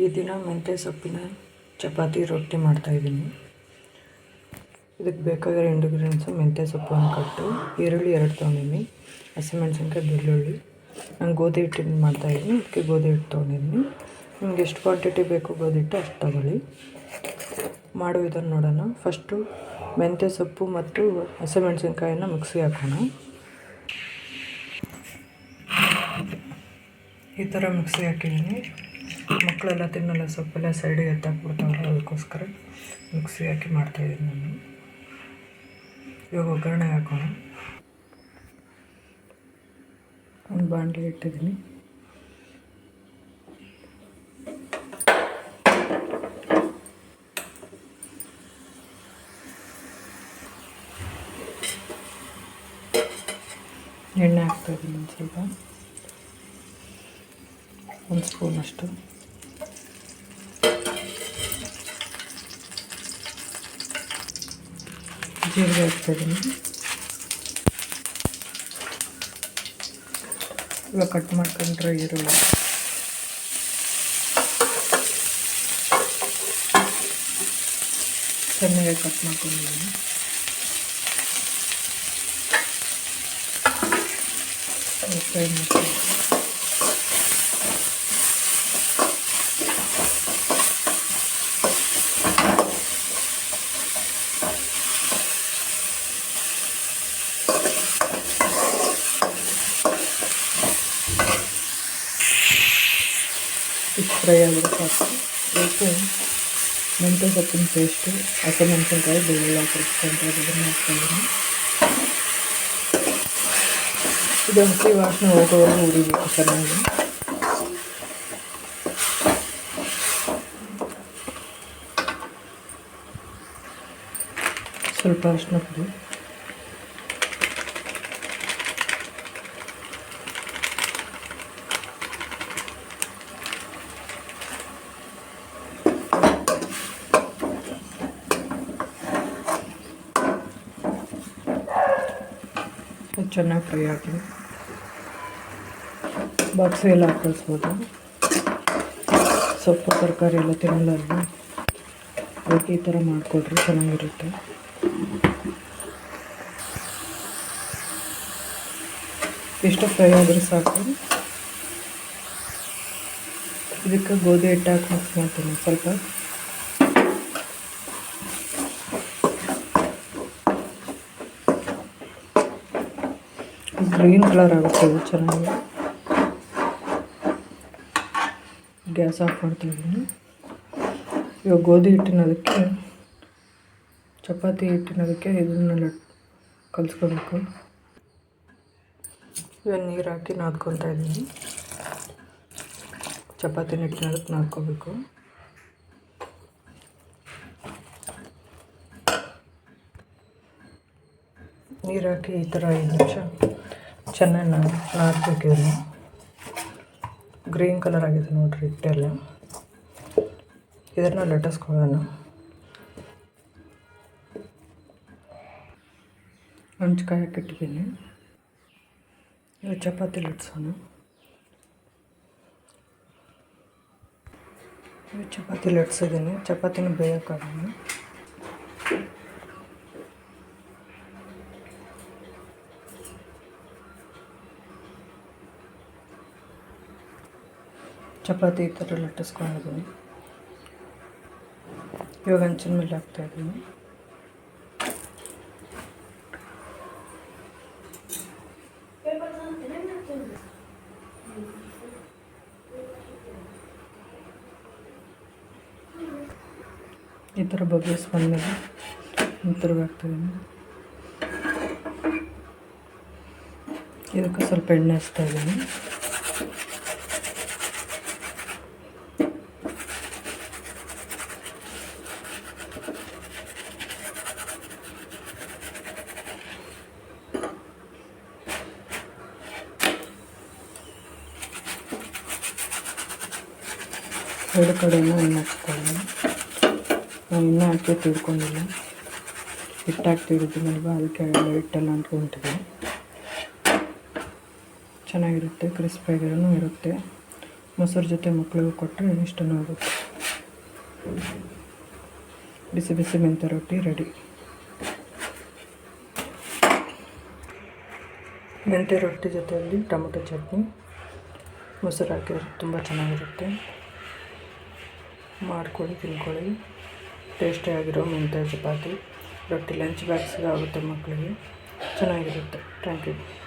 ಈ ದಿನ ಮೆಂತ್ಯ ಸೊಪ್ಪಿನ ಚಪಾತಿ ರೊಟ್ಟಿ ಮಾಡ್ತಾಯಿದ್ದೀನಿ ಇದಕ್ಕೆ ಬೇಕಾಗಿರೋ ಇಂಗ್ರೀಡಿಯೆಂಟ್ಸು ಮೆಂತ್ಯ ಸೊಪ್ಪು ಒಂದು ಕಟ್ಟು, ಈರುಳ್ಳಿ ಎರಡು ತೊಗೊಂಡಿದ್ದೀನಿ, ಹಸಿಮೆಣ್ಸಿನ್ಕಾಯಿ, ಬೆಳ್ಳುಳ್ಳಿ. ನಾನು ಗೋಧಿ ಹಿಟ್ಟಿನ ಮಾಡ್ತಾಯಿದ್ದೀನಿ ಇದಕ್ಕೆ ಗೋಧಿ ಹಿಟ್ಟು ತೊಗೊಂಡಿದ್ದೀನಿ. ನಿಮ್ಗೆ ಎಷ್ಟು ಕ್ವಾಂಟಿಟಿ ಬೇಕು ಗೋಧಿ ಹಿಟ್ಟು ಅಷ್ಟು ತಗೊಳ್ಳಿ. ಮಾಡೋ ಇದನ್ನು ನೋಡೋಣ. ಫಸ್ಟು ಮೆಂತ್ಯ ಸೊಪ್ಪು ಮತ್ತು ಹಸಿಮೆಣ್ಸಿನ್ಕಾಯಿನ ಮಿಕ್ಸಿಗೆ ಹಾಕೋಣ. ಈ ಥರ ಮಿಕ್ಸಿಗೆ ಹಾಕಿದ್ದೀನಿ. ಮಕ್ಕಳೆಲ್ಲ ತಿನ್ನಲ್ಲ, ಸೊಪ್ಪೆಲ್ಲ ಸೈಡಿಗೆ ಎತ್ತಾಕ್ಬಿಡ್ತಾವಲ್ಲ ಅದಕ್ಕೋಸ್ಕರ ಮಿಕ್ಸಿ ಹಾಕಿ ಮಾಡ್ತಾಯಿದ್ದೀನಿ ನಾನು. ಇವಾಗ ಒಗ್ಗರಣೆ ಹಾಕೋಣ. ಒಂದು ಬಾಣಲಿ ಇಟ್ಟಿದ್ದೀನಿ. ಎಣ್ಣೆ ಹಾಕ್ತಾಯಿದ್ದೀನಿ ಒಂದು ಸ್ವಲ್ಪ. ಒಂದು ಸ್ಪೂನ್ ಅಷ್ಟು ಜೀರಿಗೆ ಹಾಕ್ತಾಯಿದ್ದೀನಿ ಇವಾಗ ಕಟ್ ಮಾಡ್ಕೊಂಡ್ರೆ ಈರುಳ್ಳಿ ಚೆನ್ನಾಗಿ ಕಟ್ ಮಾಡ್ಕೊಂಡಿದ್ದೀನಿ ಫ್ರೈ ಮಾಡ್ತೀನಿ ಫ್ರೈ ಆಗಿರೋ ಸಾಕು ಇದಕ್ಕೆ ಮೆಂತ್ಯ ಸೊಪ್ಪಿನ ಪೇಸ್ಟು ಹಸಿಮೆಣಸಿನ್ಕಾಯಿ ಬೆಳ್ಳುಳ್ಳಿ ಹಾಕಿಸ್ಕೊಂಡ್ರೆ ಅದನ್ನು ಹಾಕ್ಕೊಂಡಿದ್ದೀನಿ ಇದು ಹಸಿ ವಾಸನೆ ಹೋಗೋವರೆಗೂ ಉರಿಬೇಕು ಚೆನ್ನಾಗಿ ಸ್ವಲ್ಪ ಅರಿಶಿನ ಪುಡಿ ಚೆನ್ನಾಗಿ ಫ್ರೈ ಆಗಲಿ ಬಾಕ್ಸ್ ಎಲ್ಲ ಹಾಕಿಸ್ಬೋದು ಸೊಪ್ಪು, ತರಕಾರಿ ಎಲ್ಲ ತಿನ್ನಲ್ಲ ಅದಕ್ಕೆ ಈ ಥರ ಮಾಡಿಕೊಡ್ರಿ ಚೆನ್ನಾಗಿರುತ್ತೆ. ಎಷ್ಟು ಫ್ರೈ ಆದರೆ ಸಾಕು. ಇದಕ್ಕೆ ಗೋಧಿ ಹಿಟ್ಟು ಹಾಕಿ ಮಿಕ್ಸ್ ಮಾಡ್ತೀನಿ. ಸ್ವಲ್ಪ ಗ್ರೀನ್ ಕಲರ್ ಆಗುತ್ತೆ ಇದು ಚೆನ್ನಾಗಿ ಗ್ಯಾಸ್ ಆಫ್ ಮಾಡ್ತಾಯಿದ್ದೀನಿ ಇವಾಗ ಗೋಧಿ ಹಿಟ್ಟಿನದಕ್ಕೆ ಚಪಾತಿ ಹಿಟ್ಟಿನದಕ್ಕೆ ಇದನ್ನೆಲ್ಲ ಕಲಿಸ್ಕೋಬೇಕು ಇವಾಗ ನೀರು ಹಾಕಿ ನಾದ್ಕೊತಾ ಇದ್ದೀನಿ ಚಪಾತಿ ಹಿಟ್ಟಿನದಕ್ಕೆ ನಾದ್ಕೋಬೇಕು ನೀರು ಹಾಕಿ ಈ ಥರ ಐದು ನಿಮಿಷ ಚೆನ್ನಾಗಿ ನಾ ನಾದಬೇಕು ಇದನ್ನು ಗ್ರೀನ್ ಕಲರ್ ಆಗಿದೆ ನೋಡಿರಿ ಹಿಟ್ಟೆಲ್ಲ. ಇದನ್ನು ಲಟ್ಟಿಸ್ಕೊಳ್ಳೋಣ ಹಂಚ್ಕಾಯಿ ಹಾಕಿಟ್ಟಿದ್ದೀನಿ ಈಗ ಚಪಾತಿ ಲಟ್ಸೋಣ. ಚಪಾತಿ ಲಟ್ಸಿದ್ದೀನಿ. ಚಪಾತಿನ ಬೇಯೋಕ್ಕಾಗೋಣ ಚಪಾತಿ ಈ ಥರ ಲಟ್ಟಿಸ್ಕೊಂಡಿದ್ದೀನಿ ಇವಾಗ ಹಂಚಿನ ಮೇಲೆ ಹಾಕ್ತಾಯಿದ್ದೀನಿ ಈ ಥರ ಬಗ್ಗಿಸ್ಕೊಂಡ್ಮೇಲೆ ತಿರುಗಿ ಹಾಕ್ತಾಯಿದ್ದೀನಿ ಇದಕ್ಕೆ ಸ್ವಲ್ಪ ಎಣ್ಣೆ ಹಚ್ತಾ ಇದ್ದೀನಿ. ಎರಡು ಕಡೆಯೂ ಎಣ್ಣೆ ಹಚ್ಕೊಳ್ಳಿ ನಾವು ಇನ್ನೂ ಹಾಕಿ ತಿಳ್ಕೊಂಡಿಲ್ಲ. ಹಿಟ್ಟು ಅದಕ್ಕೆ ಅದಕ್ಕೆ ಹಿಟ್ಟೆಲ್ಲ ಅಂಟ್ಕೊಂಬಿಟ್ಟಿದೆ ಚೆನ್ನಾಗಿರುತ್ತೆ ಕ್ರಿಸ್ಪಿಯಾಗಿರೋನು ಇರುತ್ತೆ. ಮೊಸರು ಜೊತೆ ಮಕ್ಕಳಿಗೂ ಕೊಟ್ಟರೆ ಇಷ್ಟನೂ ಆಗುತ್ತೆ. ಬಿಸಿ ಬಿಸಿ ಮೆಂತ್ಯ ರೊಟ್ಟಿ ರೆಡಿ. ಮೆಂತ್ಯ ರೊಟ್ಟಿ ಜೊತೆಯಲ್ಲಿ ಟೊಮೊಟೊ ಚಟ್ನಿ. ಮೊಸರು ಹಾಕಿದ್ರೆ ತುಂಬ ಚೆನ್ನಾಗಿರುತ್ತೆ. ಮಾಡ್ಕೊಳ್ಳಿ ತಿನ್ಕೊಳ್ಳಿ. ಟೇಸ್ಟಿಯಾಗಿರೋ ಮೆಂತ್ಯ ಚಪಾತಿ ರೊಟ್ಟಿ ಲಂಚ್ ಬಾಕ್ಸ್ಗೆ ಆಗುತ್ತೆ ಮಕ್ಕಳಿಗೆ. ಚೆನ್ನಾಗಿರುತ್ತೆ. Thank you